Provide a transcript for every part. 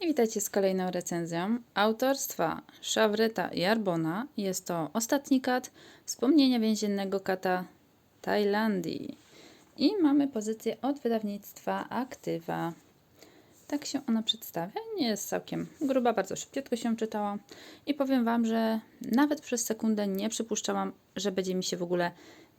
Witajcie z kolejną recenzją autorstwa Szawreta Jarbona. Jest to ostatni kat Wspomnienia więziennego kata Tajlandii. I mamy pozycję od wydawnictwa Aktywa. Tak się ona przedstawia. Nie jest całkiem gruba, bardzo szybciutko się czytała. I powiem Wam, że nawet przez sekundę nie przypuszczałam, że będzie mi się w ogóle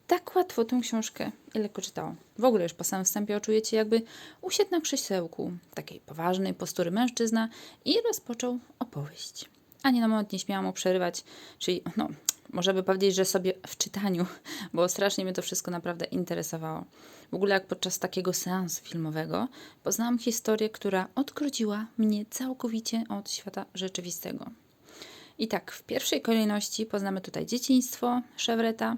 tak łatwo tą książkę i lekko czytało. W ogóle już po samym wstępie czujecie jakby usiadł na krzesełku takiej poważnej postury mężczyzna i rozpoczął opowieść. Ani na moment nie śmiałam mu przerywać, czyli no, może by powiedzieć, że sobie w czytaniu, bo strasznie mnie to wszystko naprawdę interesowało. W ogóle jak podczas takiego seansu filmowego poznałam historię, która odgrodziła mnie całkowicie od świata rzeczywistego. I tak, w pierwszej kolejności poznamy tutaj dzieciństwo Chevreta.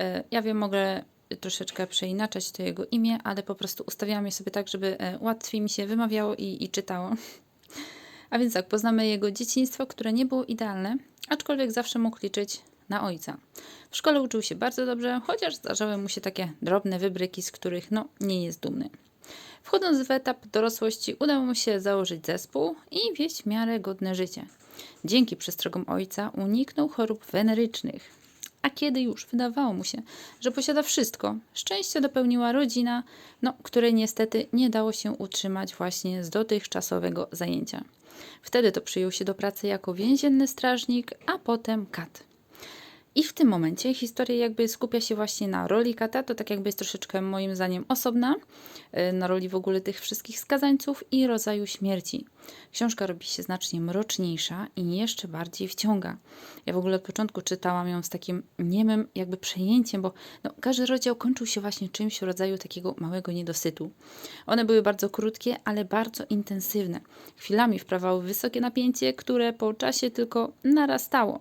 E, Ja wiem, mogę troszeczkę przeinaczać to jego imię, ale po prostu ustawiałam je sobie tak, żeby e, łatwiej mi się wymawiało i, i czytało. A więc tak, poznamy jego dzieciństwo, które nie było idealne, aczkolwiek zawsze mógł liczyć na ojca. W szkole uczył się bardzo dobrze, chociaż zdarzały mu się takie drobne wybryki, z których no, nie jest dumny. Wchodząc w etap dorosłości, udało mu się założyć zespół i wieść w miarę godne życie. Dzięki przestrogom ojca uniknął chorób wenerycznych. A kiedy już wydawało mu się, że posiada wszystko, szczęście dopełniła rodzina, no, której niestety nie dało się utrzymać właśnie z dotychczasowego zajęcia. Wtedy to przyjął się do pracy jako więzienny strażnik, a potem kat. I w tym momencie historia jakby skupia się właśnie na roli kata, to tak jakby jest troszeczkę moim zdaniem osobna, y, na roli w ogóle tych wszystkich skazańców i rodzaju śmierci. Książka robi się znacznie mroczniejsza i jeszcze bardziej wciąga. Ja w ogóle od początku czytałam ją z takim niemym jakby przejęciem, bo no, każdy rozdział kończył się właśnie czymś w rodzaju takiego małego niedosytu. One były bardzo krótkie, ale bardzo intensywne. Chwilami wprawały wysokie napięcie, które po czasie tylko narastało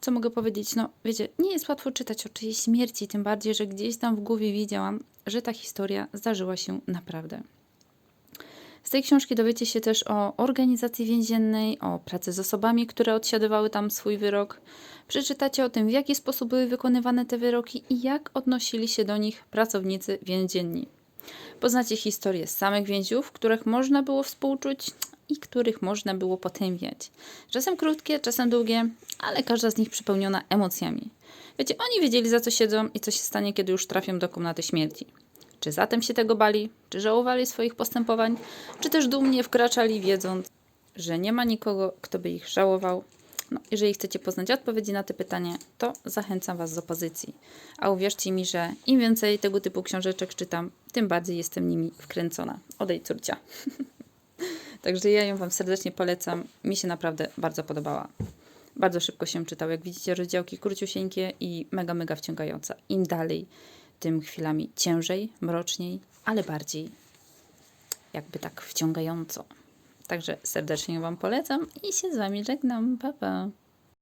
co mogę powiedzieć? No, wiecie, nie jest łatwo czytać o czyjejś śmierci, tym bardziej, że gdzieś tam w głowie wiedziałam, że ta historia zdarzyła się naprawdę. Z tej książki dowiecie się też o organizacji więziennej, o pracy z osobami, które odsiadywały tam swój wyrok. Przeczytacie o tym, w jaki sposób były wykonywane te wyroki i jak odnosili się do nich pracownicy więzienni. Poznacie historię samych więźniów, których można było współczuć i których można było potępiać. Czasem krótkie, czasem długie, ale każda z nich przepełniona emocjami. Wiecie, oni wiedzieli za co siedzą i co się stanie, kiedy już trafią do komnaty śmierci. Czy zatem się tego bali, czy żałowali swoich postępowań, czy też dumnie wkraczali, wiedząc, że nie ma nikogo, kto by ich żałował. No, jeżeli chcecie poznać odpowiedzi na te pytania, to zachęcam Was do pozycji. A uwierzcie mi, że im więcej tego typu książeczek czytam, tym bardziej jestem nimi wkręcona. Odej córcia. Także ja ją Wam serdecznie polecam. Mi się naprawdę bardzo podobała. Bardzo szybko się czytał. Jak widzicie, rozdziałki króciusieńkie i mega, mega wciągające. Im dalej, tym chwilami ciężej, mroczniej, ale bardziej jakby tak wciągająco. Także serdecznie Wam polecam i się z Wami żegnam. Pa, pa.